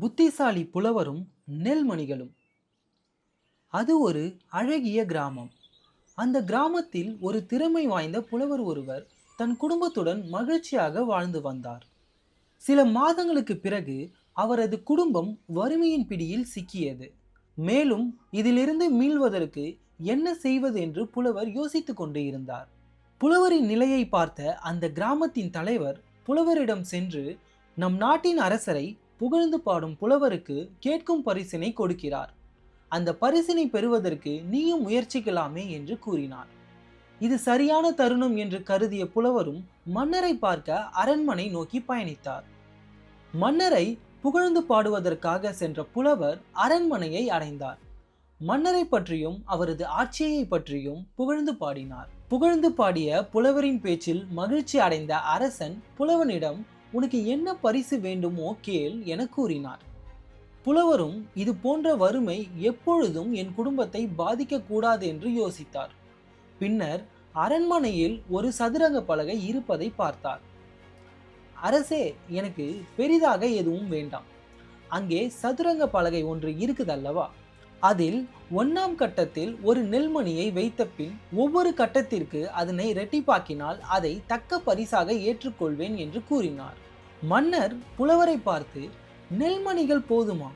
புத்திசாலி புலவரும் நெல்மணிகளும். அது ஒரு அழகிய கிராமம். அந்த கிராமத்தில் ஒரு திறமை வாய்ந்த புலவர் ஒருவர் தன் குடும்பத்துடன் மகிழ்ச்சியாக வாழ்ந்து வந்தார். சில மாதங்களுக்கு பிறகு அவரது குடும்பம் வறுமையின் பிடியில் சிக்கியது. மேலும் இதிலிருந்து மீள்வதற்கு என்ன செய்வது என்று புலவர் யோசித்து கொண்டு இருந்தார். புலவரின் நிலையை பார்த்த அந்த கிராமத்தின் தலைவர் புலவரிடம் சென்று நம் நாட்டின் அரசரை புகழ்ந்து பாடும் புலவருக்கு கேட்கும் பரிசினை கொடுக்கிறார். அந்த பரிசினை பெறுவதற்கு நீயும் முயற்சிக்கலாமே என்று கூறினார் இது சரியான தருணம் என்று கருதிய புலவரும் மன்னரை பார்க்க அரண்மனை நோக்கி பயணித்தார். மன்னரை புகழ்ந்து பாடுவதற்காக சென்ற புலவர் அரண்மனையை அடைந்தார். மன்னரை பற்றியும் அவரது ஆட்சியை பற்றியும் புகழ்ந்து பாடினார். புகழ்ந்து பாடிய புலவரின் பேச்சில் மகிழ்ச்சி அடைந்த அரசன் புலவனிடம் உனக்கு என்ன பரிசு வேண்டுமோ கேள் என கூறினார். புலவரும் இது போன்ற வறுமை எப்பொழுதும் என் குடும்பத்தை பாதிக்கக்கூடாது என்று யோசித்தார். பின்னர் அரண்மனையில் ஒரு சதுரங்க பலகை இருப்பதை பார்த்தார். அரசே எனக்கு பெரிதாக எதுவும் வேண்டாம். அங்கே சதுரங்க பலகை ஒன்று இருக்குதல்லவா? அதில் ஒன்னாம் கட்டத்தில் ஒரு நெல்மணியை வைத்த பின் ஒவ்வொரு கட்டத்திற்கு அதனை ரெட்டிப்பாக்கினால் அதை தக்க பரிசாக ஏற்றுக்கொள்வேன் என்று கூறினார். மன்னர் புலவரை பார்த்து நெல்மணிகள் போதுமா?